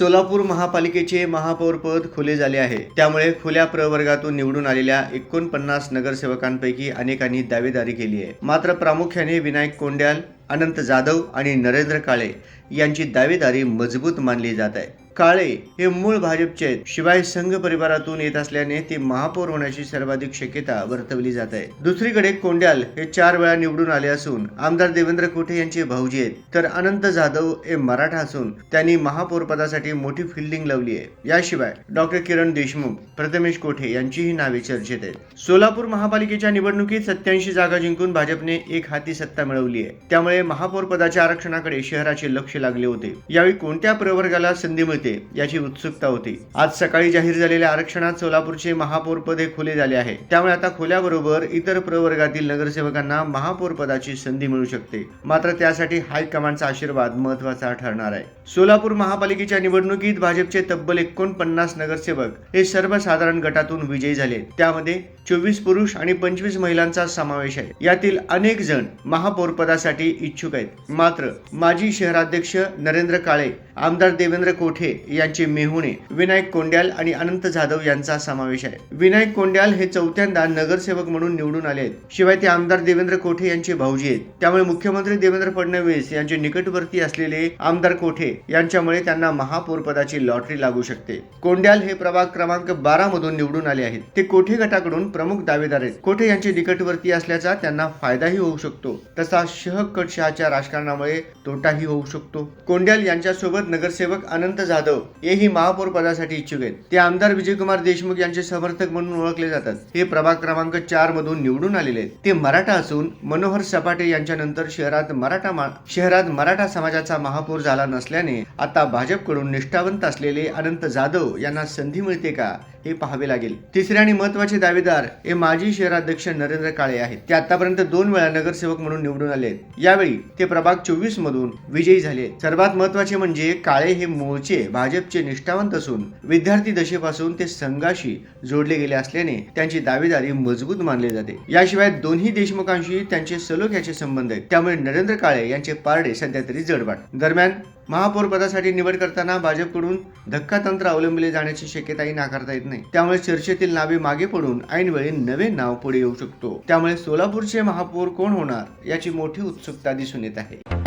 सोलापूर महापालिकेचे महापौरपद खुले झाले आहे. त्यामुळे खुल्या प्रवर्गातून निवडून आलेल्या एकोणपन्नास नगरसेवकांपैकी अनेकांनी दावेदारी केली आहे. मात्र प्रामुख्याने विनायक कोंड्याल अनंत जाधव आणि नरेंद्र काळे यांची दावेदारी मजबूत मानली जात आहे. काळे हे मूळ भाजपचे आहेत. शिवाय संघ परिवारातून येत असल्याने ते महापौर होण्याची सर्वाधिक शक्यता वर्तवली जात आहे. दुसरीकडे कोंड्याल हे चार वेळा निवडून आले असून आमदार देवेंद्र कोठे यांचे भाऊजी आहेत. तर अनंत जाधव हे मराठा असून त्यांनी महापौर पदासाठी मोठी फिल्डिंग लावली आहे. याशिवाय डॉक्टर किरण देशमुख प्रथमेश कोठे यांचीही नावे चर्चेत आहेत. सोलापूर महापालिकेच्या निवडणुकीत सत्याऐंशी जागा जिंकून भाजपने एक हाती सत्ता मिळवली आहे. त्यामुळे महापौर पदाच्या आरक्षणाकडे शहराचे लक्ष लागले होते. यावेळी कोणत्या प्रवर्गाला संधी मिळते याची उत्सुकता होती. आज सकाळी जाहीर झालेल्या आरक्षणात सोलापूरचे महापौर पद हे खुले झाले आहे. त्यामुळे आता खुल्याबरोबर इतर प्रवर्गातील नगरसेवकांना महापौर पदाची संधी मिळू शकते. मात्र त्यासाठी हायकमांडचा आशीर्वाद महत्त्वाचा ठरणार आहे. सोलापूर महापालिकेच्या निवडणुकीत भाजपचे तब्बल एकोणपन्नास नगरसेवक हे सर्वसाधारण गटातून विजयी झाले. त्यामध्ये चोवीस पुरुष आणि पंचवीस महिलांचा समावेश आहे. यातील अनेक जण महापौर पदासाठी इच्छुक आहेत. मात्र माजी शहराध्यक्ष नरेंद्र काळे आमदार देवेंद्र कोठे यांचे मेहुणे विनायक कोंड्याल आणि अनंत जाधव यांचा समावेश आहे. विनायक कोंड्याल हे चौथ्यांदा नगरसेवक म्हणून निवडून आले आहेत. शिवाय ते आमदार देवेंद्र कोठे यांचे भाऊजी आहेत. त्यामुळे मुख्यमंत्री देवेंद्र फडणवीस यांचे निकटवर्ती असलेले आमदार कोठे यांच्यामुळे त्यांना महापौर पदाची लॉटरी लागू शकते. कोंड्याल हे प्रभाग क्रमांक बारा मधून निवडून आले आहेत. ते कोठे गटाकडून प्रमुख दावेदार आहेत. कोठे यांचे निकटवर्ती असल्याचा त्यांना फायदाही होऊ शकतो. तसा शह शहाच्या राजकारणामुळे तोटाही होऊ शकतो. कोंड्याल यांच्यासोबत नगरसेवक अनंत जाधव हेही महापौर पदासाठी इच्छुक आहेत. ते आमदार विजयकुमार देशमुख यांचे समर्थक म्हणून ओळखले जातात. हे प्रभाग क्रमांक चार मधून निवडून आलेले आहेत. ते मराठा असून मनोहर सपाटे यांच्यानंतर शहरात मराठा शहरात मराठा समाजाचा महापौर झाला नसल्याने आता भाजपकडून निष्ठावंत असलेले अनंत जाधव यांना संधी मिळते का हे पाहावे लागेल. तिसरे आणि महत्त्वाचे दावेदार हे माजी शहराध्यक्ष नरेंद्र काळे आहेत. ते आतापर्यंत दोन वेळा नगरसेवक म्हणून निवडून आले आहेत. यावेळी ते प्रभाग चोवीस मधून विजयी झाले. सर्वात महत्त्वाचे म्हणजे काळे हे मूळचे भाजपचे निष्ठावंत असून विद्यार्थी दशेपासून ते संघाशी जोडले गेले असल्याने त्यांची दावेदारी मजबूत मानली जाते. याशिवाय दोन्ही देशमुखांशी त्यांचे सलोख्याचे संबंध आहेत. त्यामुळे नरेंद्र काळे यांचे पारडे सध्या तरी जडवाट दरम्यान महापौर पदासाठी निवड करताना भाजपकडून धक्कातंत्र अवलंबले जाण्याची शक्यताही नाकारता येत नाही. त्यामुळे चर्चेतील नावे मागे पडून ऐनवेळी नवे नाव पुढे येऊ शकतो. त्यामुळे सोलापूरचे महापौर कोण होणार याची मोठी उत्सुकता दिसून येत आहे.